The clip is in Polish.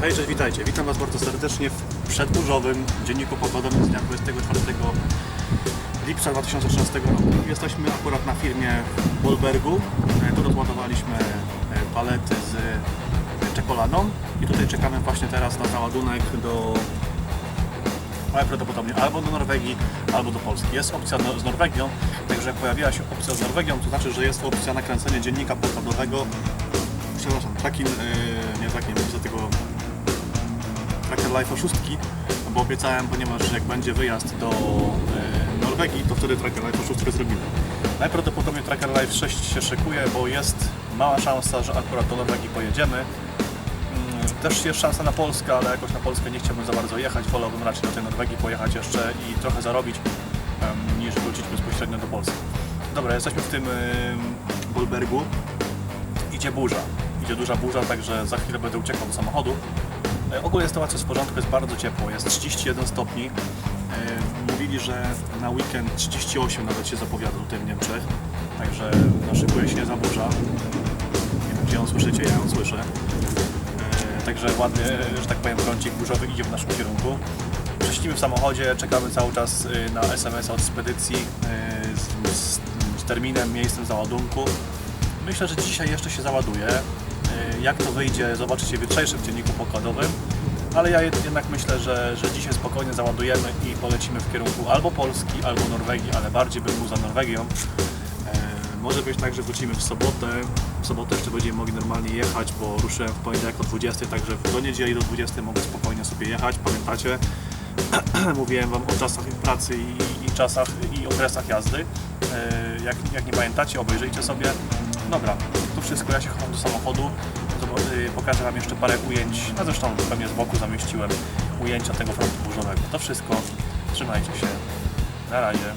Hej, cześć, witajcie. Witam Was bardzo serdecznie w przedburzowym dzienniku pogodowym z dnia 24 lipca 2013 roku. Jesteśmy akurat na firmie w Wolbergu. E, Tu rozładowaliśmy e, palety z e, czekoladą i tutaj czekamy właśnie teraz na załadunek do najprawdopodobniej albo do Norwegii, albo do Polski. Jest opcja no, z Norwegią, także jak pojawiła się opcja z Norwegią, to znaczy, że jest opcja nakręcenia dziennika pokładowego przepraszam, tracking, yy, nie tracking, za tego Life oszustki, bo obiecałem, ponieważ jak będzie wyjazd do yy, Norwegii, to wtedy Tracker Life oszustkę zrobimy. Najprawdopodobniej Tracker Life 6 się szykuje, bo jest mała szansa, że akurat do Norwegii pojedziemy. Mm, Też jest szansa na Polskę, ale jakoś na Polskę nie chciałbym za bardzo jechać. Wolałbym raczej do tej Norwegii pojechać jeszcze i trochę zarobić, niż wrócić bezpośrednio do Polski. Dobra, jesteśmy w tym yy, Bolbergu idzie burza. Idzie duża burza, także za chwilę będę uciekał do samochodu. E, Ogólnie sytuacja jest w porządku, jest bardzo ciepło, jest 31 stopni. E, Mówili, że na weekend 38 nawet się zapowiada tutaj w Niemczech, także no, szykuje się niezła burza. Nie wiem, gdzie ją słyszycie, ja ją słyszę. E, Także ładnie, że tak powiem, prącik burzowy idzie w naszym kierunku. Prześlimy w samochodzie, czekamy cały czas na SMS od spedycji z, z, z terminem, miejscem załadunku. Myślę, że dzisiaj jeszcze się załaduje. Y, Jak to wyjdzie, zobaczycie w jutrzejszym dzienniku pokładowym. Ale ja jed- jednak myślę, że, że dzisiaj spokojnie załadujemy i polecimy w kierunku albo Polski, albo Norwegii, ale bardziej bym był za Norwegią. E, Może być tak, że wrócimy w sobotę. W sobotę jeszcze będziemy mogli normalnie jechać, bo ruszyłem w poniedziałek o 20, także do niedzieli do 20 mogę spokojnie sobie jechać. Pamiętacie? Mówiłem Wam o czasach pracy i, i czasach i okresach jazdy. E, Jak, jak nie pamiętacie, obejrzyjcie sobie. Dobra, to wszystko. Ja się chowam do samochodu. Y, Pokażę Wam jeszcze parę ujęć. A zresztą pewnie z boku zamieściłem ujęcia tego frontu burzowego. To wszystko. Trzymajcie się. Na razie.